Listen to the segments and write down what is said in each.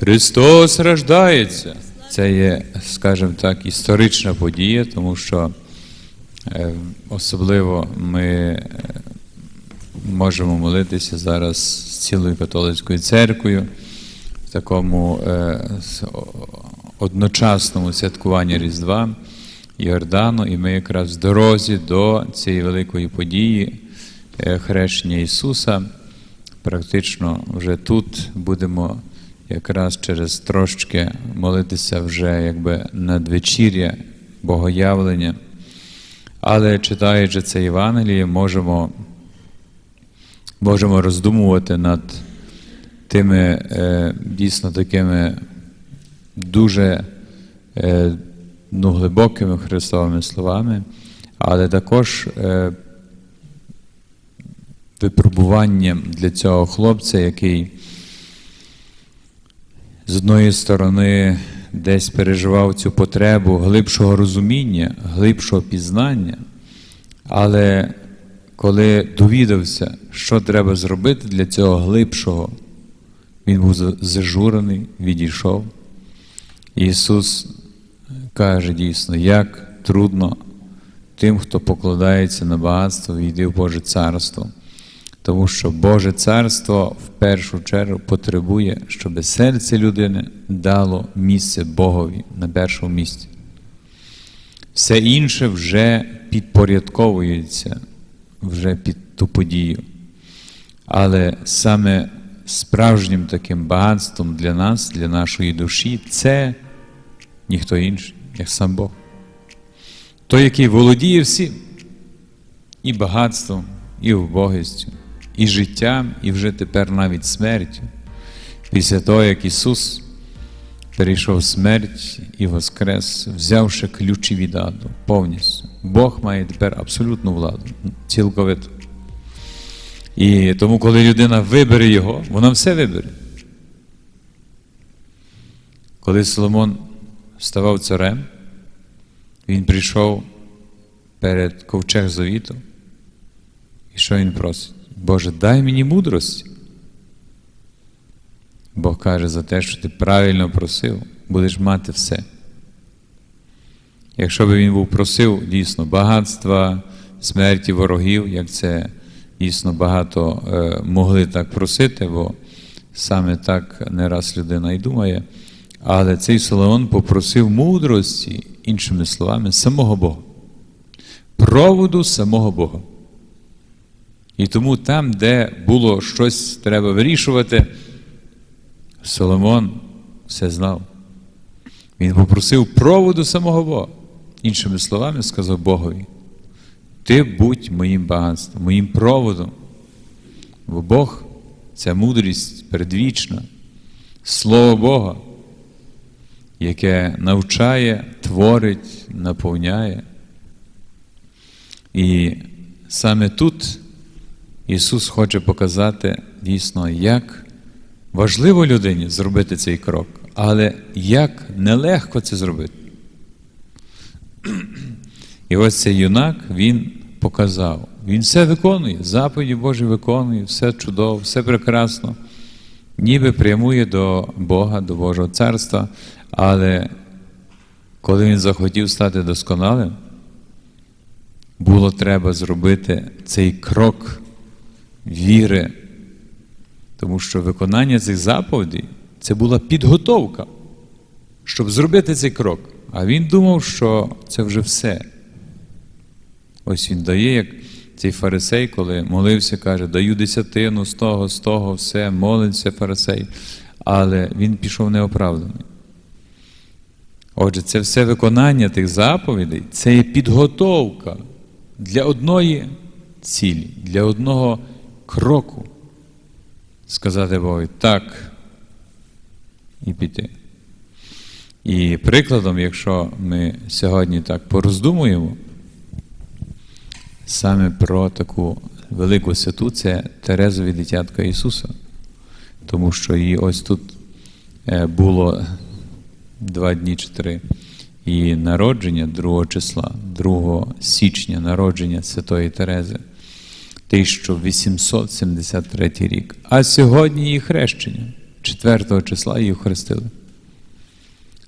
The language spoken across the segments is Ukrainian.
Христос рождається. Це є, скажімо так, історична подія, тому що е, особливо ми е, можемо молитися зараз з цілою католицькою церквою в такому е, одночасному святкуванні Різдва Йордану, і ми якраз в дорозі до цієї великої події хрещення Ісуса. Практично вже тут будемо якраз через трошки молитися вже якби надвечір'я, богоявлення. Але читаючи це Євангеліє, можемо, можемо роздумувати над тими е, дійсно такими дуже е, ну, глибокими христовими словами, але також е, випробуванням для цього хлопця, який з одної сторони десь переживав цю потребу глибшого розуміння, глибшого пізнання, але коли довідався, що треба зробити для цього глибшого, він був зажурений, відійшов. Ісус каже дійсно, як трудно тим, хто покладається на багатство, війти в Боже царство. Тому що Боже царство в першу чергу потребує, щоб серце людини дало місце Богові на першому місці. Все інше вже підпорядковується вже під ту подію. Але саме справжнім таким багатством для нас, для нашої душі, це ніхто інший, як сам Бог. Той, який володіє всім, і багатством, і убогістю, і життям, і вже тепер навіть смертю. Після того, як Ісус перейшов смерть і воскрес, взявши ключі від аду повністю. Бог має тепер абсолютну владу, цілковиту. І тому, коли людина вибере його, вона все вибере. Коли Соломон ставав царем, він прийшов перед ковчег завіту. І що він просить? Боже, дай мені мудрості. Бог каже за те, що ти правильно просив, будеш мати все. Якщо би він був просив дійсно багатства, смерті ворогів, як це дійсно багато е, могли так просити, бо саме так не раз людина і думає. Але цей Соломон попросив мудрості, іншими словами, самого Бога, проводу самого Бога. І тому там, де було щось треба вирішувати, Соломон все знав. Він попросив проводу самого Бога. Іншими словами, сказав Богові: Ти будь моїм багатством, моїм проводом. Бо Бог це мудрість передвічна, Слово Бога, яке навчає, творить, наповняє. І саме тут Ісус хоче показати дійсно, як важливо людині зробити цей крок, але як нелегко це зробити. І ось цей юнак він показав. Він все виконує, заповіді Божі виконує, все чудово, все прекрасно, ніби прямує до Бога, до Божого царства, але коли він захотів стати досконалим, було треба зробити цей крок віри, тому що виконання цих заповідей це була підготовка, щоб зробити цей крок. А він думав, що це вже все. Ось він дає, як цей фарисей, коли молився, каже, даю десятину з того, з того, все, молиться фарисей. Але він пішов неоправданий. Отже, це все виконання тих заповідей, це є підготовка для одної цілі, для одного кроку. Сказати Богу так і піти. І прикладом, якщо ми сьогодні так пороздумуємо, саме про таку велику святу це Терезові дитятка Ісуса, тому що її ось тут е, було два дні чи три. І народження 2 числа, 2 січня народження Святої Терези, 1873 рік. А сьогодні її хрещення. 4 числа її охрестили.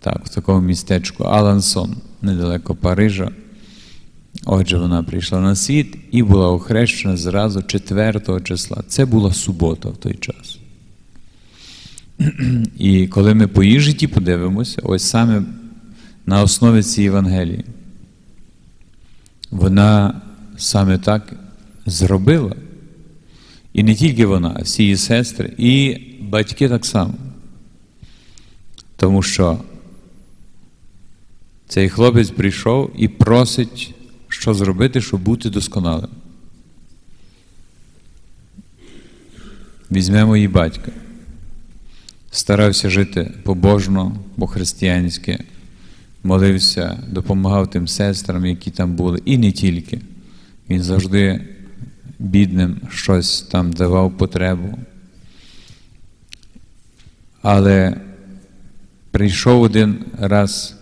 Так, в такому містечку Алансон, недалеко Парижа. Отже, вона прийшла на світ і була охрещена зразу 4 числа. Це була субота в той час. І коли ми по її житті подивимося, ось саме на основі цієї Євангелії, вона саме так зробила. І не тільки вона, а всі її сестри, і батьки так само. Тому що цей хлопець прийшов і просить, що зробити, щоб бути досконалим. Візьмемо її батька. Старався жити побожно, по-християнськи, молився, допомагав тим сестрам, які там були, і не тільки. Він завжди бідним щось там давав потребу. Але прийшов один раз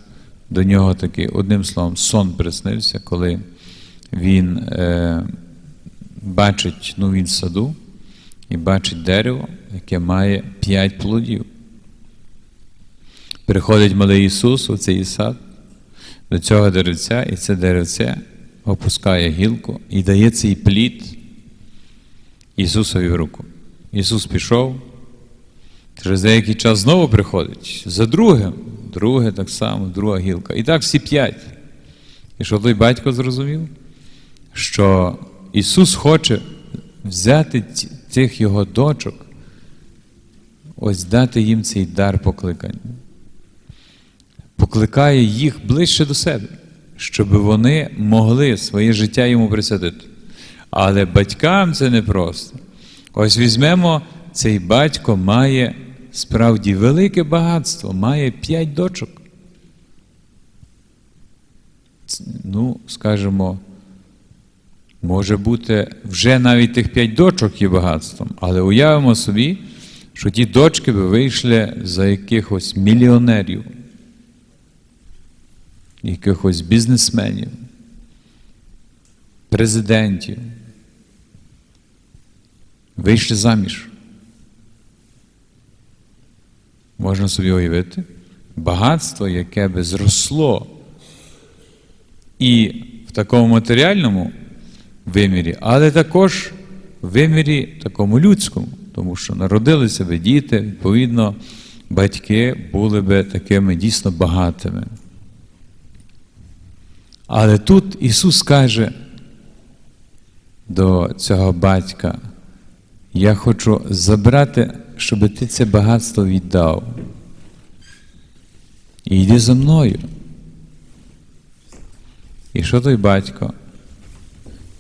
до нього такий, одним словом, сон приснився, коли він е, бачить, ну він в саду і бачить дерево, яке має п'ять плодів. Приходить малий Ісус у цей сад до цього деревця, і це деревце опускає гілку і дає цей плід Ісусові руку. Ісус пішов, через деякий час знову приходить за другим, друге так само, друга гілка. І так всі п'ять. І що той батько зрозумів? Що Ісус хоче взяти цих його дочок, ось дати їм цей дар покликання. Покликає їх ближче до себе, щоб вони могли своє життя йому присвятити. Але батькам це непросто. Ось візьмемо, цей батько має справді велике багатство, має п'ять дочок. Ну, скажімо, може бути, вже навіть тих п'ять дочок є багатством, але уявимо собі, що ті дочки би вийшли за якихось мільйонерів, якихось бізнесменів, президентів. Вийшли заміж. Можна собі уявити, багатство, яке би зросло і в такому матеріальному вимірі, але також в вимірі такому людському, тому що народилися би діти, відповідно, батьки були би такими дійсно багатими. Але тут Ісус каже до цього батька, я хочу забрати, щоб ти це багатство віддав. І йди за мною. І що той батько?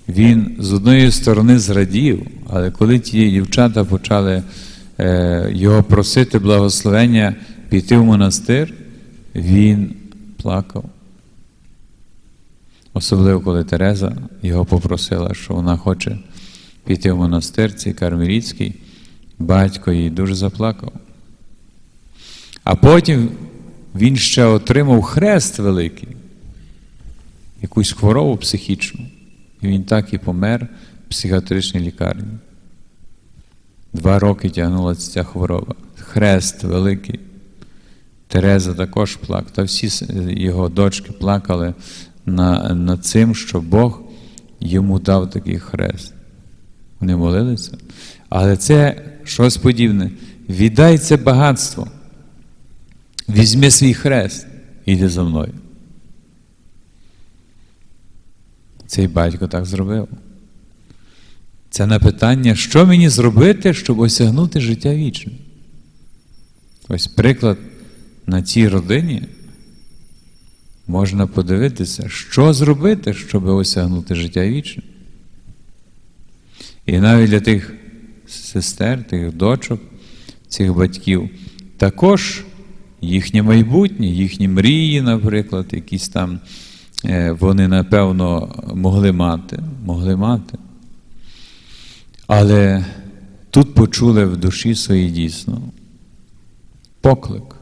Він з одної сторони зрадів, але коли ті дівчата почали е, його просити благословення піти в монастир, він плакав. Особливо, коли Тереза його попросила, що вона хоче піти в монастир, цей Кармеліцький, батько їй дуже заплакав. А потім він ще отримав хрест великий, якусь хворобу психічну. І він так і помер в психіатричній лікарні. Два роки тягнулася ця хвороба. Хрест великий. Тереза також плакала, та всі його дочки плакали над цим, що Бог йому дав такий хрест. Вони молилися. Але це щось подібне. Віддай це багатство. Візьми свій хрест і йди за мною. Цей батько так зробив. Це на питання, що мені зробити, щоб осягнути життя вічне. Ось приклад на цій родині можна подивитися, що зробити, щоб осягнути життя вічне. І навіть для тих сестер, тих дочок, цих батьків, також їхнє майбутнє, їхні мрії, наприклад, якісь там е, вони, напевно, могли мати, могли мати. Але тут почули в душі своїй дійсно поклик.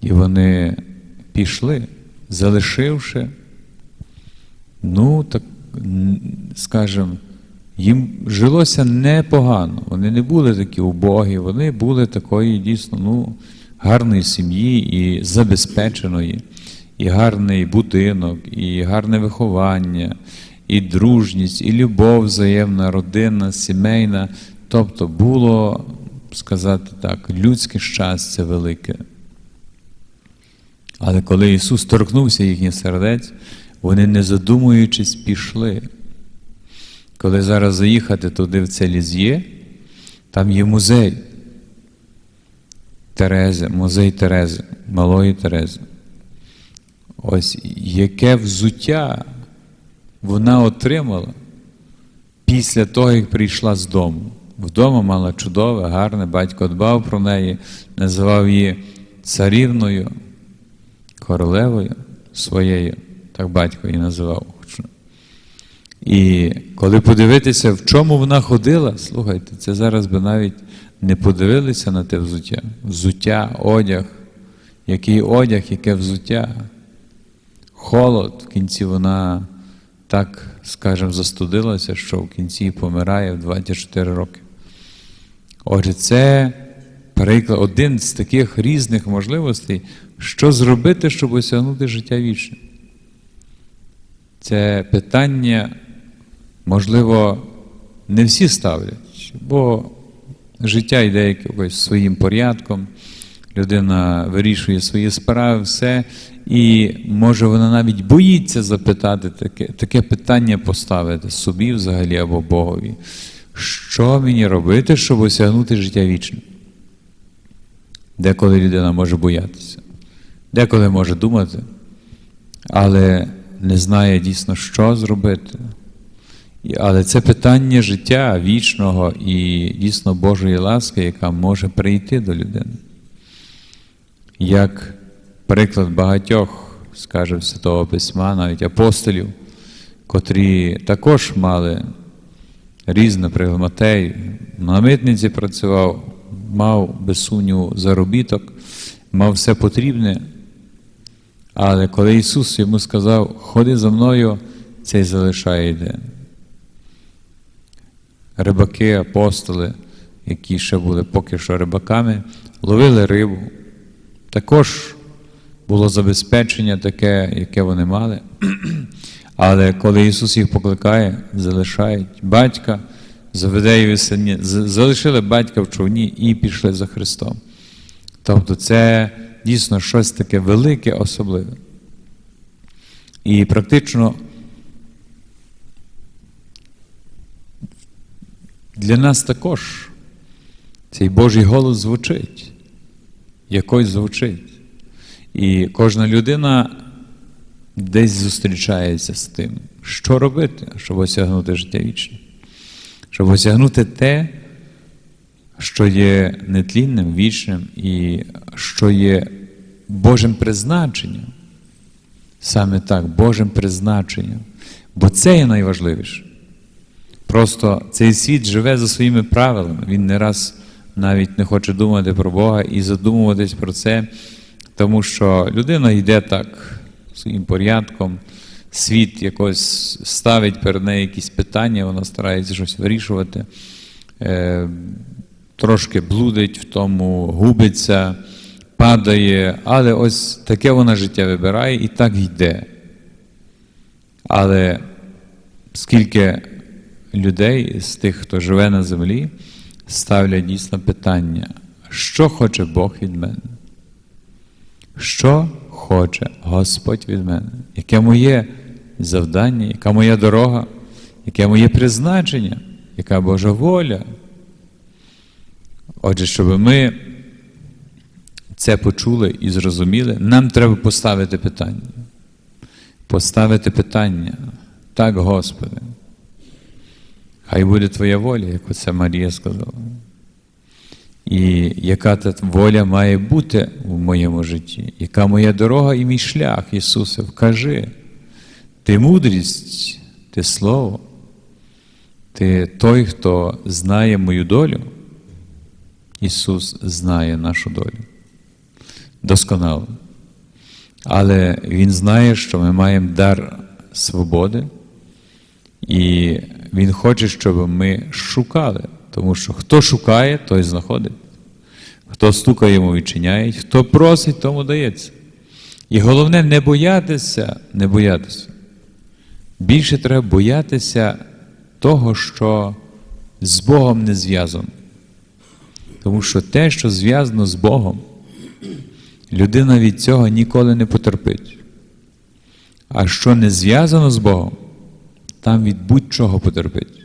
І вони пішли, залишивши, ну, так, скажімо, їм жилося непогано. Вони не були такі убогі, вони були такої дійсно ну, гарної сім'ї і забезпеченої, і гарний будинок, і гарне виховання, і дружність, і любов взаємна, родинна, сімейна. Тобто було, сказати так, людське щастя велике. Але коли Ісус торкнувся їхніх сердець, вони, не задумуючись, пішли. Коли зараз заїхати туди, в це Ліз'є, там є музей Терези, музей Терези, Малої Терези. Ось яке взуття вона отримала після того, як прийшла з дому. Вдома мала чудове, гарне, батько дбав про неї, називав її царівною, королевою своєю, так батько її називав. І коли подивитися, в чому вона ходила, слухайте, це зараз би навіть не подивилися на те взуття. Взуття, одяг, який одяг, яке взуття. Холод, в кінці вона так, скажімо, застудилася, що в кінці помирає в 24 роки. Отже, це приклад, один з таких різних можливостей, що зробити, щоб осягнути життя вічне. Це питання, можливо, не всі ставлять, бо життя йде якось своїм порядком, людина вирішує свої справи, все, і може вона навіть боїться запитати таке, таке питання поставити собі взагалі або Богові. Що мені робити, щоб осягнути життя вічне? Деколи людина може боятися, деколи може думати, але не знає дійсно, що зробити. Але це питання життя вічного і дійсно Божої ласки, яка може прийти до людини. Як приклад багатьох, скажімо, Святого Письма, навіть апостолів, котрі також мали різне приклад Матей, на митниці працював, мав без сумніву заробіток, мав все потрібне. Але коли Ісус йому сказав, ходи за мною, цей залишає йде. Рибаки, апостоли, які ще були поки що рибаками, ловили рибу. Також було забезпечення таке, яке вони мали. Але коли Ісус їх покликає, залишають батька, залишили батька в човні і пішли за Христом. Тобто це дійсно щось таке велике, особливе. І практично для нас також цей Божий голос звучить, якось звучить. І кожна людина десь зустрічається з тим, що робити, щоб осягнути життя вічне, щоб осягнути те, що є нетлінним, вічним і що є Божим призначенням. Саме так, Божим призначенням. Бо це є найважливіше. Просто цей світ живе за своїми правилами. Він не раз навіть не хоче думати про Бога і задумуватись про це, тому що людина йде так своїм порядком, світ якось ставить перед нею якісь питання, вона старається щось вирішувати, е, трошки блудить в тому, губиться, падає, але ось таке вона життя вибирає і так йде. Але скільки людей з тих, хто живе на землі, ставлять дійсно питання, що хоче Бог від мене? Що хоче Господь від мене? Яке моє завдання, яка моя дорога, яке моє призначення, яка Божа воля? Отже, щоб ми це почули і зрозуміли, нам треба поставити питання. Поставити питання. Так, Господи. Хай буде Твоя воля, як оце Марія сказала. І яка та воля має бути в моєму житті? Яка моя дорога і мій шлях, Ісусе, вкажи. Ти мудрість, ти Слово, ти той, хто знає мою долю. Ісус знає нашу долю. Досконало. Але Він знає, що ми маємо дар свободи І Він хоче, щоб ми шукали, тому що хто шукає, той знаходить. Хто стукає, йому відчиняють, хто просить, тому дається. І головне не боятися, не боятися. Більше треба боятися того, що з Богом не зв'язано. Тому що те, що зв'язано з Богом, людина від цього ніколи не потерпить. А що не зв'язано з Богом, там від будь-чого потерпить.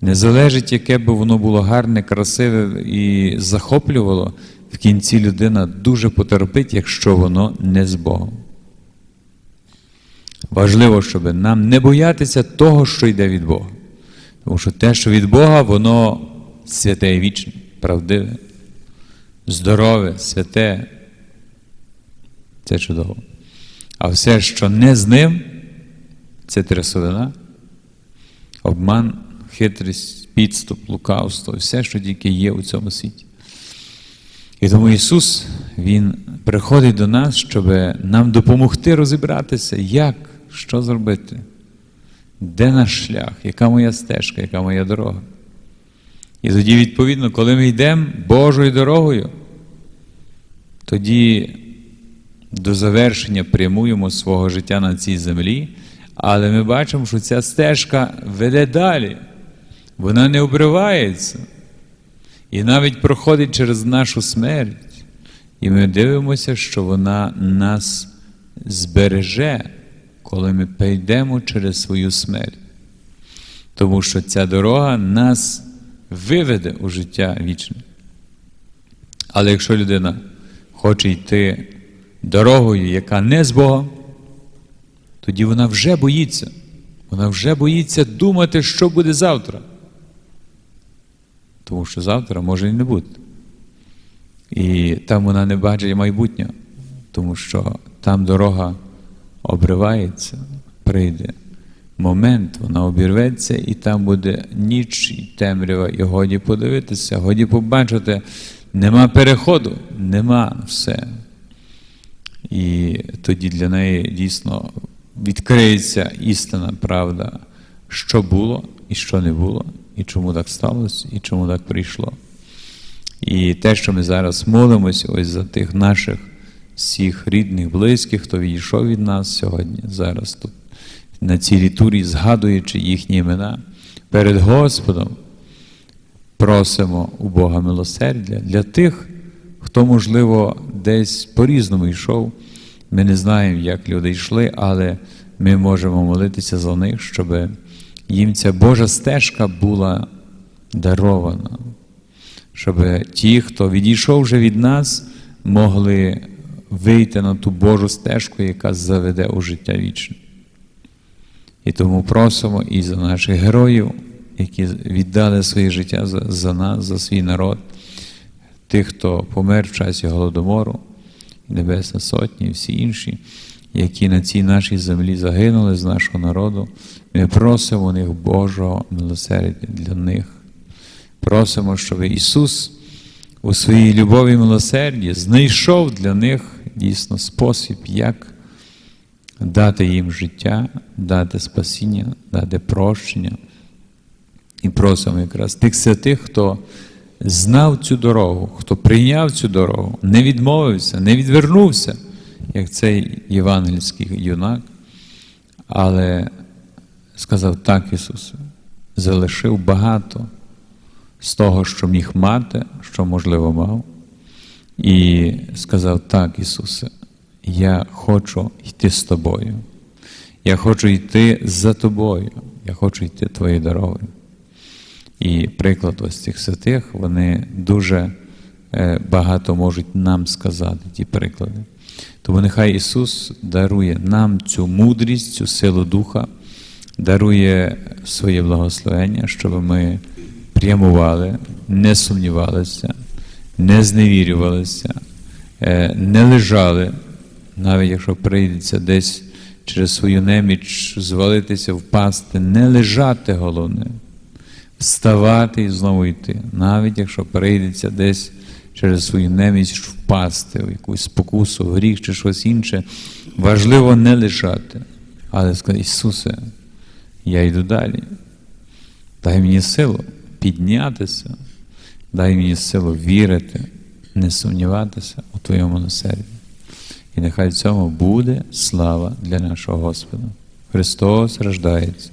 Не залежить, яке би воно було гарне, красиве і захоплювало, в кінці людина дуже потерпить, якщо воно не з Богом. Важливо, щоб нам не боятися того, що йде від Бога. Тому що те, що від Бога, воно святе і вічне, правдиве, здорове, святе. Це чудово. А все, що не з ним, це трясовина, обман, хитрість, підступ, лукавство, все, що тільки є у цьому світі. І тому Ісус, Він приходить до нас, щоб нам допомогти розібратися, як, що зробити, де наш шлях, яка моя стежка, яка моя дорога. І тоді, відповідно, коли ми йдемо Божою дорогою, тоді до завершення прямуємо свого життя на цій землі, але ми бачимо, що ця стежка веде далі, вона не обривається. І навіть проходить через нашу смерть. І ми дивимося, що вона нас збереже, коли ми прийдемо через свою смерть. Тому що ця дорога нас виведе у життя вічне. Але якщо людина хоче йти дорогою, яка не з Богом, тоді вона вже боїться. Вона вже боїться думати, що буде завтра. Тому що завтра може і не бути. І там вона не бачить майбутнього, тому що там дорога обривається, прийде момент, вона обірветься, і там буде ніч і темрява, і годі подивитися, годі побачити, нема переходу, нема все. І тоді для неї дійсно відкриється істина, правда, що було і що не було, і чому так сталося, і чому так прийшло. І те, що ми зараз молимося ось за тих наших всіх рідних, близьких, хто відійшов від нас сьогодні, зараз тут, на цій літурі, згадуючи їхні імена, перед Господом просимо у Бога милосердя для тих, хто, можливо, десь по-різному йшов. Ми не знаємо, як люди йшли, але ми можемо молитися за них, щоб їм ця Божа стежка була дарована, щоб ті, хто відійшов вже від нас, могли вийти на ту Божу стежку, яка заведе у життя вічне. І тому просимо і за наших героїв, які віддали своє життя за, за нас, за свій народ, тих, хто помер в часі Голодомору, Небесна Сотні і всі інші, які на цій нашій землі загинули з нашого народу. Ми просимо у них Божого милосердя для них. Просимо, щоб Ісус у своїй любові і милосерді знайшов для них дійсно спосіб, як дати їм життя, дати спасіння, дати прощення. І просимо якраз тих святих, хто знав цю дорогу, хто прийняв цю дорогу, не відмовився, не відвернувся, як цей євангельський юнак, але сказав так, Ісусе, залишив багато з того, що міг мати, що, можливо, мав, і сказав так, Ісусе, я хочу йти з тобою. Я хочу йти за тобою, я хочу йти твоєю дорогою. І приклад ось цих святих, вони дуже е, багато можуть нам сказати, ті приклади. Тому нехай Ісус дарує нам цю мудрість, цю силу Духа, дарує своє благословення, щоб ми прямували, не сумнівалися, не зневірювалися, е, не лежали, навіть якщо прийдеться десь через свою неміч звалитися, впасти, не лежати головне вставати і знову йти, навіть якщо прийдеться десь через свою немість впасти в якусь спокусу, в гріх чи щось інше, важливо не лежати, але сказати, Ісусе, я йду далі. Дай мені силу піднятися, дай мені силу вірити, не сумніватися у Твоєму милосерді. І нехай в цьому буде слава для нашого Господа. Христос рождається.